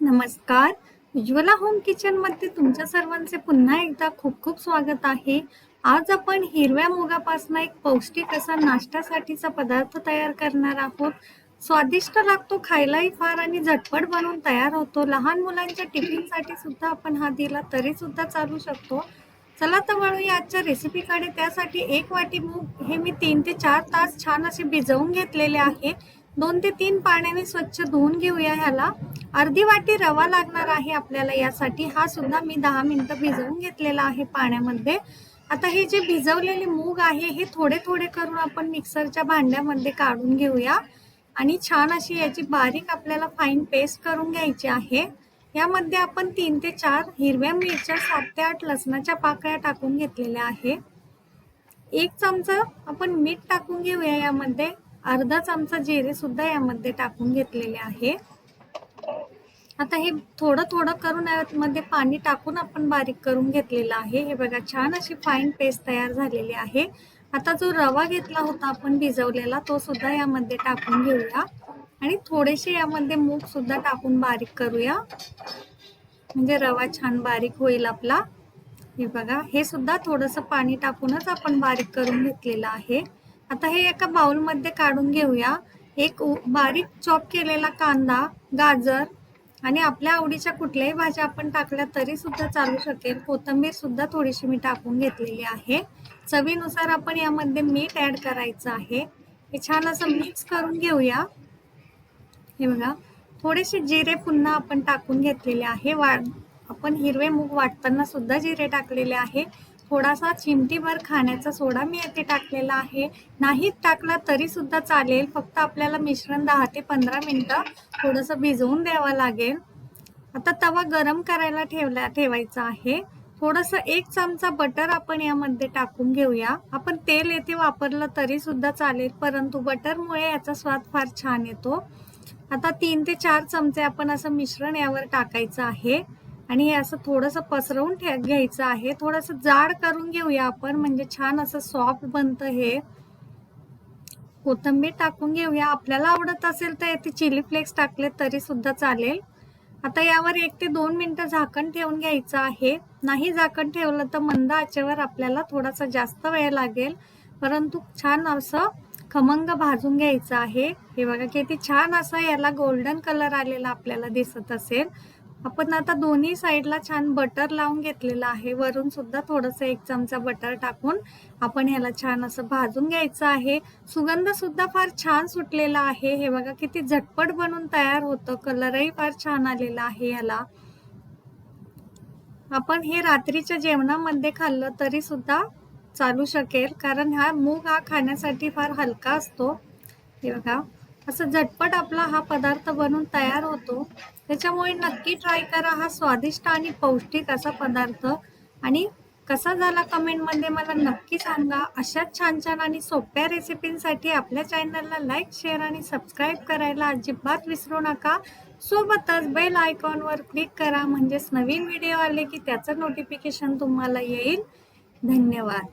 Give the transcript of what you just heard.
नमस्कार. उज्ज्वला होम किचनमध्ये तुमच्या सर्वांचे पुन्हा एकदा खूप खूप स्वागत आहे. आज आपण हिरव्या मुगापासून एक पौष्टिक असा नाश्त्यासाठीचा पदार्थ तयार करणार आहोत. स्वादिष्ट लागतो खायलाही फार आणि झटपट बनवून तयार होतो. लहान मुलांच्या टिफिनसाठी सुद्धा आपण हा दिला तरी सुद्धा चालू शकतो. चला तर वळूया आजच्या रेसिपीकडे त्यासाठी एक वाटी मूग हे मी तीन ते चार तास छान असे भिजवून घेतलेले आहे. दोन ते तीन पाण्याने स्वच्छ धुवून घेऊया ह्याला. अर्धी वाटी रवा लागणार आहे आपल्याला यासाठी. हा सुद्धा मी दहा मिनिटं भिजवून घेतलेला आहे पाण्यामध्ये. आता हे जे भिजवलेले मूग आहे हे थोडे थोडे करून आपण मिक्सरच्या भांड्यामध्ये काढून घेऊया. आणि छान अशी याची बारीक आपल्याला फाईन पेस्ट करून घ्यायची आहे. यामध्ये आपण तीन ते चार हिरव्या मिरच्या सात ते आठ लसणाच्या पाकळ्या टाकून घेतलेल्या आहे. एक चमचा आपण मीठ टाकून घेऊया यामध्ये. अर्धा चमचा जिरे सुद्धा यामध्ये टाकून घेतलेले आहे. आता हे थोडं थोडं करून यामध्ये पाणी टाकून आपण बारीक करून घेतलेलं आहे. हे बघा छान अशी फाईन पेस्ट तयार झालेली आहे. आता जो रवा घेतला होता आपण भिजवलेला तो सुद्धा यामध्ये टाकून घेऊया. आणि थोडेसे यामध्ये मूग सुद्धा टाकून बारीक करूया. म्हणजे रवा छान बारीक होईल आपला. हे बघा हे सुद्धा थोडंसं पाणी टाकूनच आपण बारीक करून घेतलेलं आहे. आता हे एका बाउलमध्ये काढून घेऊया. एक बारीक चॉप केलेला कांदा गाजर आणि आपल्या आवडीच्या कुठल्याही भाज्या आपण टाकल्या तरी सुद्धा चालू शकेल. कोथंबीर सुद्धा थोडीशी मी टाकून घेतलेली आहे. चवीनुसार आपण यामध्ये मीठ ऍड करायचं आहे. हे छान असं मिक्स करून घेऊया. हे बघा थोडेसे जिरे पुन्हा आपण टाकून घेतलेले आहे. वाढ आपण हिरवे मूग वाटताना सुद्धा जिरे टाकलेले आहे. थोडासा चिमटीभर खाण्याचा सोडा मी येथे टाकलेला आहे. नाही टाकला तरी सुद्धा चालेल. फक्त आपल्याला मिश्रण दहा ते पंधरा मिनटं थोडंसं भिजवून द्यावं लागेल. आता तवा गरम करायला ठेवला ठेवायचा आहे. थोडंसं एक चमचा बटर आपण यामध्ये टाकून घेऊया. आपण तेल येथे वापरलं तरी सुद्धा चालेल परंतु बटरमुळे याचा स्वाद फार छान येतो. आता तीन ते चार चमचे आपण असं मिश्रण यावर टाकायचं आहे. आणि हे असं थोडंसं पसरवून ठे घ्यायचं आहे. थोडंसं जाड करून घेऊया आपण. म्हणजे छान असं सॉफ्ट बनतं हे. कोथिंबीर टाकून घेऊया. आपल्याला आवडत असेल तर येथे चिली फ्लेक्स टाकले तरी सुद्धा चालेल. आता यावर एक ते दोन मिनटं झाकण ठेवून घ्यायचं आहे. नाही झाकण ठेवलं तर मंद आचेवर आपल्याला थोडासा जास्त वेळ लागेल. परंतु छान असं खमंग भाजून घ्यायचं आहे. हे बघा किती छान असं याला गोल्डन कलर आलेला आपल्याला दिसत असेल. आपण आता दोन्ही साईडला छान बटर लावून घेतलेलं आहे. वरून सुद्धा थोडंसं एक चमचा बटर टाकून आपण ह्याला छान असं भाजून घ्यायचं आहे. सुगंध सुद्धा फार छान सुटलेला आहे. हे बघा किती झटपट बनून तयार होतं. कलरही फार छान आलेला आहे ह्याला. आपण हे रात्रीच्या जेवणामध्ये खाल्लं तरी सुद्धा चालू शकेल. कारण हा मूग हा खाण्यासाठी फार हलका असतो. हे बघा. असं झटपट आपला हा पदार्थ बनून तयार होतो. त्याच्यामुळे नक्की ट्राय करा हा स्वादिष्ट आणि पौष्टिक असा पदार्थ. आणि कसा झाला कमेंटमध्ये मला नक्की सांगा. अशाच छान छान आणि सोप्या रेसिपींसाठी आपल्या चॅनलला लाईक शेअर आणि सबस्क्राईब करायला अजिबात विसरू नका. सोबतच बेल आयकॉनवर क्लिक करा. म्हणजेच नवीन व्हिडिओ आले की त्याचं नोटिफिकेशन तुम्हाला येईल. धन्यवाद.